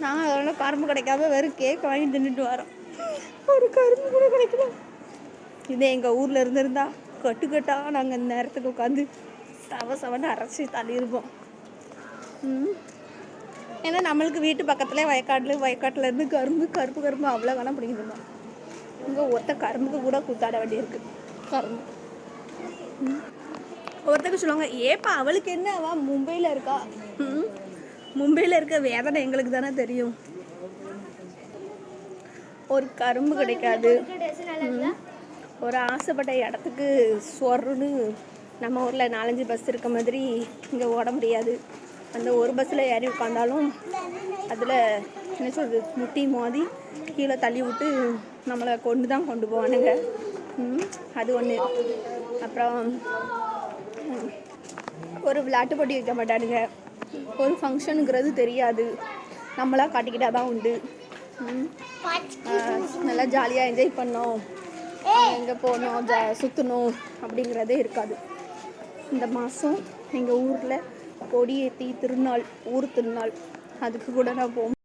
நாங்கள் அதெல்லாம் கரும்பு கிடைக்காம வெறும் கேக் வாங்கி தின்னுட்டு வரோம். ஒரு கரும்பு கூட கிடைக்கல. இதே எங்கள் ஊரில் இருந்திருந்தா கட்டுக்கட்டாக நாங்கள் இந்த நேரத்துக்கு உட்காந்து சவ சவன்னு அரைச்சி தள்ளியிருப்போம். ம். ஏன்னா நம்மளுக்கு வீட்டு பக்கத்துலேயே வயக்காட்டில் வயக்காட்டிலேருந்து கரும்பு கருப்பு கரும்பு அவ்வளோ வேணால் பிடிங்கிருந்தோம் இங்கே ஒத்த கரும்புக்கு கூட கூத்தாட வேண்டியிருக்கு. கரும்பு. ம். ஒருத்தருக்கு சொல்லுவாங்க ஏப்பா அவளுக்கு என்ன? அவள் மும்பையில் இருக்கா. ம். மும்பையில் இருக்க வேதனை எங்களுக்கு தானே தெரியும். ஒரு கரும்பு கிடைக்காது. ஒரு ஆசைப்பட்ட இடத்துக்கு சொருன்னு நம்ம ஊரில் நாலஞ்சு பஸ் இருக்க மாதிரி இங்கே ஓட முடியாது. அந்த ஒரு பஸ்ஸில் ஏறி உட்காந்தாலும் அதில் என்ன சொல்கிறது முட்டி மோதி கீழே தள்ளி விட்டு நம்மளை கொண்டு தான் கொண்டு போவானுங்க. அது ஒன்று அப்புறம் ஒரு விளையாட்டு போட்டி வைக்க மாட்டானுங்க. ஒரு ஃபங்க்ஷனுங்கிறது தெரியாது. நம்மளாக காட்டிக்கிட்டால் தான் உண்டு. நல்லா ஜாலியாக என்ஜாய் பண்ணோம். எங்கே போனோம் ஜா சுற்றணும் அப்படிங்கிறதே இருக்காது. இந்த மாதம் எங்கள் ஊரில் கொடியேற்றி திருநாள் ஊர் திருநாள். அதுக்கு கூட நான் போக